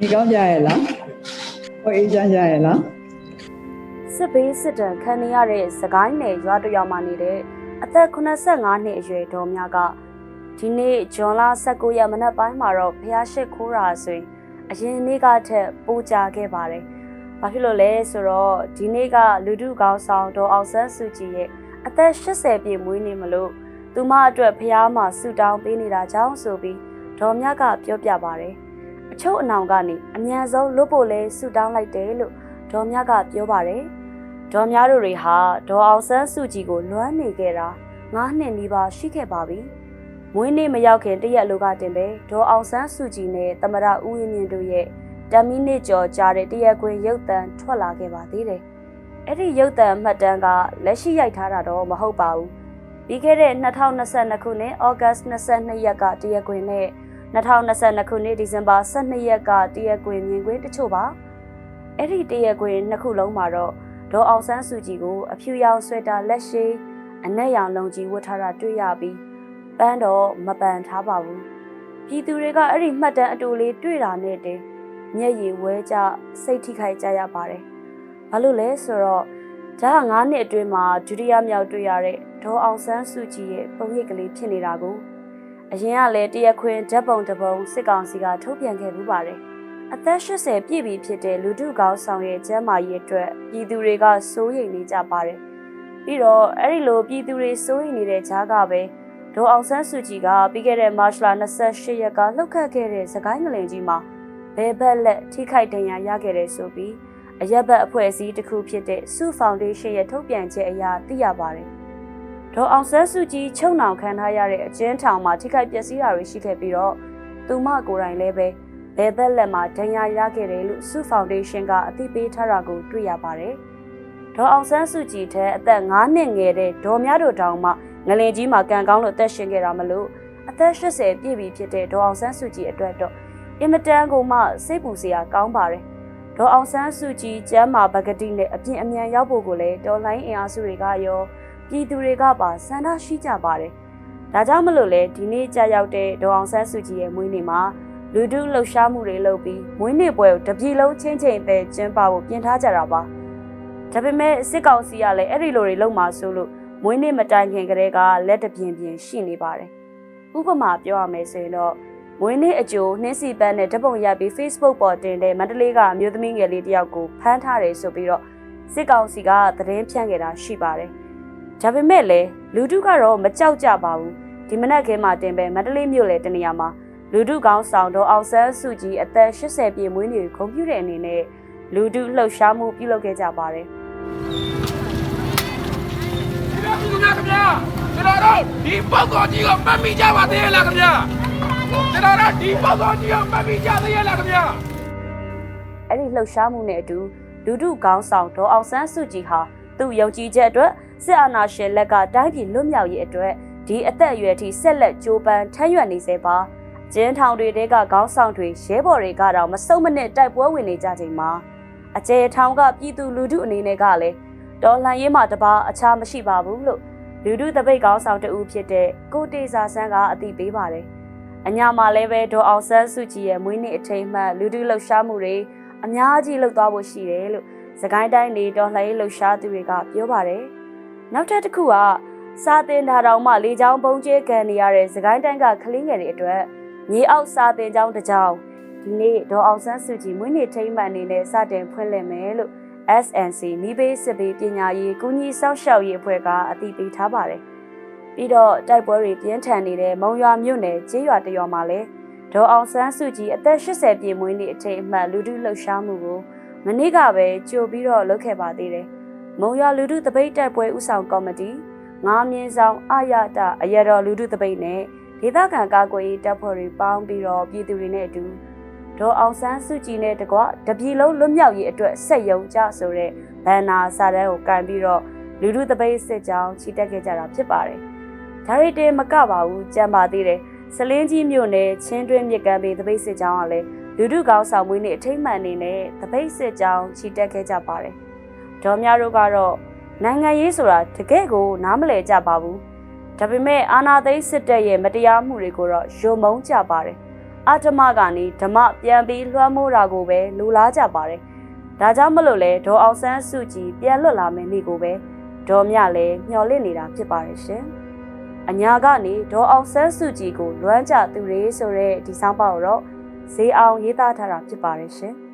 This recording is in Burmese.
ဒီကောင်းကြရဲ့လားဟိုအေးချမ်းကြရဲ့လားစစ်ဘေးစစ်တမ်းခံနေရတဲ့စကိုင်းနယ်ရွာတစ်ရွာမှာနေတဲ့အသက်85နှစ်အရွယ်ဒေါ်မြကဒီနေ့ဇွန်လ19ရက်မနက်ပိုင်းမှာတော့ဖျားရှိခိုးတာဆိုရင်အရင်နေ့ကထက်ပိုကြခဲ့ပါတယ်။ဘာဖြစ်လို့လဲဆိုတော့ဒီနေ့ကလူထုကောင်းဆောင်ဒေါ်အောင်ဆန်းစုကြည်ရဲ့အသက်80ပြည့်မွေးနေ့မလို့သူမအတွက်ဖျားမှာဆူတောင်းပေးနေတာကြောင့်ဆိုပြီးဒေါ်မြကပြောပြပါတယ်။ အချို့အနောင်ကနေအမြန်ဆုံးလွတ်ဖို့လဲဆူတောင်းလိုက်တယ်လို့ဒေါ်မြကပြောပါတယ်။ဒေါ်များတို့တွေဟာဒေါ်အောင်ဆန်းစုကြည်ကိုလွမ်းနေခဲ့တာ9နှစ်နီးပါးရှိခဲ့ပါပြီ။မွေးနေ့မရောက်ခင်တရက်လိုကတင်ပဲဒေါ်အောင်ဆန်းစုကြည်နဲ့သမရဦးဝင်းမြင့်တို့ရဲ့တမီနစ်ကျော်ကြားတဲ့တရက်ခွင်ရုပ်သံထွက်လာခဲ့ပါသေးတယ်။အဲ့ဒီရုပ်သံမှတ်တမ်းကလက်ရှိရိုက်ထားတာတော့မဟုတ်ပါဘူး။ပြီးခဲ့တဲ့2022ခုနှစ်ဩဂတ်22ရက်ကတရက်ခွင်နဲ့ 2022ခုနှစ်ဒီဇင်ဘာ12ရက်ကတရက်ခွင်မြင်ကွင်းတချို့ပါ။အဲ့ဒီတရက်ခွင်နှစ်ခုလုံးမှာတော့ဒေါ်အောင်ဆန်းစုကြည်ကိုအဖြူရောင်ဆွဲတာလက်ရှိအနက်ရောင်လုံကြီးဝတ်ထားတာတွေ့ရပြီးပန်းတော့မပန်ထားပါဘူးပြည်သူတွေကအဲ့ဒီမှတ်တမ်းအတူလေးတွေ့တာနဲ့တင်မျက်ရည်ဝဲကြစိတ်ထိခိုက်ကြရပါတယ်ဘာလို့လဲဆိုတော့ဒါက9နှစ်အတွင်းမှာဒုတိယမြောက်တွေ့ရတဲ့ဒေါ်အောင်ဆန်းစုကြည်ရဲ့ပုံရိပ်ကလေးဖြစ်နေတာကို အရင်ကလည်းတရက်ခွင်ဓာတ်ပုံတစ်ပုံစစ်ကောင်စီကထုတ်ပြန်ခဲ့မှုပါတယ်အသက်80ပြည့်ပြီဖြစ်တဲ့လူထုကောင်းဆောင်ရဲ့ကျမ်းမာရေးအတွက်ပြည်သူတွေကစိုးရိမ်နေကြပါတယ်။ပြီးတော့အဲ့ဒီလိုပြည်သူတွေစိုးရိမ်နေတဲ့ကြားကပဲဒေါ်အောင်ဆန်းစုကြည်ကပြီးခဲ့တဲ့မတ်လ28ရက်ကလှုပ်ခတ်ခဲ့တဲ့စကိုင်းငလင်ကြီးမှာဘဲဘက်လက်ထိခိုက်ဒဏ်ရာရခဲ့တဲ့ဆိုပြီးအရက်ဘက်အဖွဲ့အစည်းတစ်ခုဖြစ်တဲ့စုဖောင်ဒေးရှင်းရဲ့ထုတ်ပြန်ချက်အရသိရပါတယ်။ ဒေါ်အောင်ဆန်းစုကြည်ချုံနှောင်ခံထားရတဲ့အကျဉ်းထောင်မှာထိခိုက်ပျက်စီးတာတွေရှိခဲ့ပြီးတော့သူမကိုယ်တိုင်လည်းပဲဘယ်ဘက်လက်မှာဒဏ်ရာရခဲ့တယ်လို့စုဖောင်ဒေးရှင်းကအသိပေးထားတာကိုတွေ့ရပါတယ်။ဒေါ်အောင်ဆန်းစုကြည်တဲ့အသက်9နှစ်ငယ်တဲ့ဒေါ်များတို့တောင်မှငလင်ကြီးမှာကံကောင်းလို့အသက်ရှင်ခဲ့တာမလို့အသက်80ပြည့်ပြီဖြစ်တဲ့ဒေါ်အောင်ဆန်းစုကြည်အတွက်တော့အင်မတန်ကိုမှစိတ်ပူစရာကောင်းပါတယ်။ဒေါ်အောင်ဆန်းစုကြည်ကျမ်းမာပဂတိနဲ့အပြင်အမြန်ရောက်ဖို့ကိုလည်းတော်လိုင်းအင်အားစုတွေကရော ပြည်သူတွေကပါဆန္ဒရှိကြပါတယ်။ဒါကြောင့်မလို့လေဒီနေ့ကြာရောက်တဲ့ဒေါ်အောင်ဆန်းစုကြည်ရဲ့မွေးနေ့မှာလူထုလှုပ်ရှားမှုတွေလုပ်ပြီးမွေးနေ့ပွဲကိုတပြည်လုံးချင်းချင်းပဲကျင်းပဖို့ပြင်ထားကြတာပါဒါပေမဲ့စစ်ကောင်စီကလည်းအဲ့ဒီလိုတွေလုပ်မှာဆိုလို့မွေးနေ့မတိုင်ခင်ကတည်းကလက်တပြင်းပြင်းရှိနေပါတယ်ဥပမာပြောရမယ်ဆိုရင်တော့မွေးနေ့အကျိုးနှင်းစီပန်းနဲ့ဓပုံရိုက်ပြီး Facebook ပေါ်တင်တဲ့မန္တလေးကအမျိုးသမီးငယ်လေးတယောက်ကိုဖမ်းထားတယ်ဆိုပြီးတော့စစ်ကောင်စီကသတင်းဖြန့်ခဲ့တာရှိပါတယ် ဒါပေမဲ့လည်းလူထုကတော့မကြောက်ကြပါဘူးဒီမနက်ခင်းမှာတင်ပဲမန္တလေးမြို့လေတနေရာမှာလူထုကောင်းဆောင်ဒေါ်အောင်ဆန်းစုကြည်အသက်80ပြည့်မွေးနေ့ကိုဂုဏ်ပြုတဲ့အနေနဲ့လူထုလှုပ်ရှားမှုပြုလုပ်ခဲ့ကြပါတယ်ဒီလိုပြည်သူများခင်ဗျာကျွန်တော်တို့ဒီပုဂ္ဂိုလ်ကြီးကိုမှတ်မိကြပါသေးရဲ့လားခင်ဗျာကျွန်တော်တို့ဒီပုဂ္ဂိုလ်ကြီးကိုမှတ်မိကြသေးရဲ့လားခင်ဗျာ။အဲ့ဒီလှုပ်ရှားမှုနဲ့အတူလူထုကောင်းဆောင်ဒေါ်အောင်ဆန်းစုကြည်ဟာသူ့ယုံကြည်ချက်အတွက် စစ်အာဏာရှင်လက်ကတိုင်းပြည်လွတ်မြောက်ရေးအတွက်ဒီအသက်အရွယ်ထိဆက်လက်ကြိုးပမ်းထမ်းရွက်နေစေပါ။ကျင်းထောင်တွေတဲကခေါင်းဆောင်တွေရဲဘော်တွေကတော့မစုံမနစ်တိုက်ပွဲဝင်နေကြချိန်မှာအကျယ်ထောင်ကပြည်သူလူထုအနေနဲ့ကလည်းတော်လှန်ရေးမှာတပါအခြားမရှိပါဘူးလို့လူထုတပိတ်ကောင်းဆောင်တဦးဖြစ်တဲ့ကိုတေစာဆန်းကအသိပေးပါတယ်။အညာမှာလည်းပဲဒေါ်အောင်ဆန်းစုကြည်ရဲ့မွေးနေ့အထိမ်းအမှတ်လူထုလှုပ်ရှားမှုတွေအများကြီးလှုပ်သွားဖို့ရှိတယ်လို့စကိုင်းတိုင်းနေတော်လှန်ရေးလှုပ်ရှားသူတွေကပြောပါတယ်။ နောက်ထပ်တစ်ခုကစာတင်ဓာတောင်မှလေချောင်းပုံကျဲကန်နေရတဲ့စကိုင်းတိုင်းကကလေးငယ်တွေအတွက်မြေအောက်စာတင်ကျောင်းတစ်ကျောင်းဒီနေ့ဒေါ်အောင်ဆန်းစုကြည်မွေးနေ့ထိမ်းမှတ်အနေနဲ့စတင်ဖွင့်လှစ်မယ်လို့ SNC မိဘေးစစ်ဘေးပညာရေးကုညီစောင့်ရှောက်ရေးအဖွဲ့ကအတည်ပြုထားပါတယ်။ပြီးတော့တိုက်ပွဲတွေပြင်းထန်နေတဲ့မုံရွာမြို့နယ်ကျေးရွာတရွာမှာလည်းဒေါ်အောင်ဆန်းစုကြည်အသက်80ပြည့်မွေးနေ့အထိမ်းအမှတ်လူထုလှုပ်ရှားမှုကိုမနေ့ကပဲကြိုပြီးတော့လုပ်ခဲ့ပါသေးတယ်။ မုံရွာလူထုတပိတ်တိုက်ပွဲဥဆောင်ကော်မတီငါးမြင်းဆောင်အာရတအရတော်လူထုတပိတ်နဲ့ဒေသခံကာကွယ်ရေးတပ်ဖွဲ့တွေပေါင်းပြီးတော့ပြည်သူတွေနဲ့အတူဒေါ်အောင်ဆန်းစုကြည်နဲ့တကွတပြည်လုံးလွတ်မြောက်ရေးအတွက်ဆက်ယုံကြဆိုတဲ့ဘန်နာစာတန်းကိုကန်ပြီးတော့လူထုတပိတ်စစ်ကြောင်းချီတက်ခဲ့ကြတာဖြစ်ပါတယ်။ဒါရီတင်မကပါဘူးကြံပါသေးတယ်။စလင်းကြီးမြို့နယ်ချင်းတွင်းမြစ်ကမ်းဘေးတပိတ်စစ်ကြောင်းကလည်းလူထုကောင်းဆောင်မွေးနေ့အထိမ့်မှန်အနေနဲ့တပိတ်စစ်ကြောင်းချီတက်ခဲ့ကြပါတယ်။ ဒေါ်များတို့ကတော့နိုင်ငံရေးဆိုတာတကယ့်ကိုနားမလည်ကြပါဘူး။ဒါပေမဲ့အာနာသိန်းစစ်တပ်ရဲ့မတရားမှုတွေကိုတော့ယုံမုန်းကြပါတယ်။အဓမ္မကနေဓမ္မပြန်ပြီးလွှမ်းမိုးတာကိုပဲလူလားကြပါတယ်။ဒါကြောင့်မလို့လဲဒေါ်အောင်ဆန်းစုကြည်ပြန်လွတ်လာမယ်နေ့ကိုပဲဒေါ်မြလည်းမျှော်လင့်နေတာဖြစ်ပါတယ်ရှင်။အညာကနေဒေါ်အောင်ဆန်းစုကြည်ကိုလွမ်းကြသူတွေဆိုတဲ့ဒီဆောင်ပါကိုတော့ဈေးအောင်ရေးသားထားတာဖြစ်ပါတယ်ရှင်။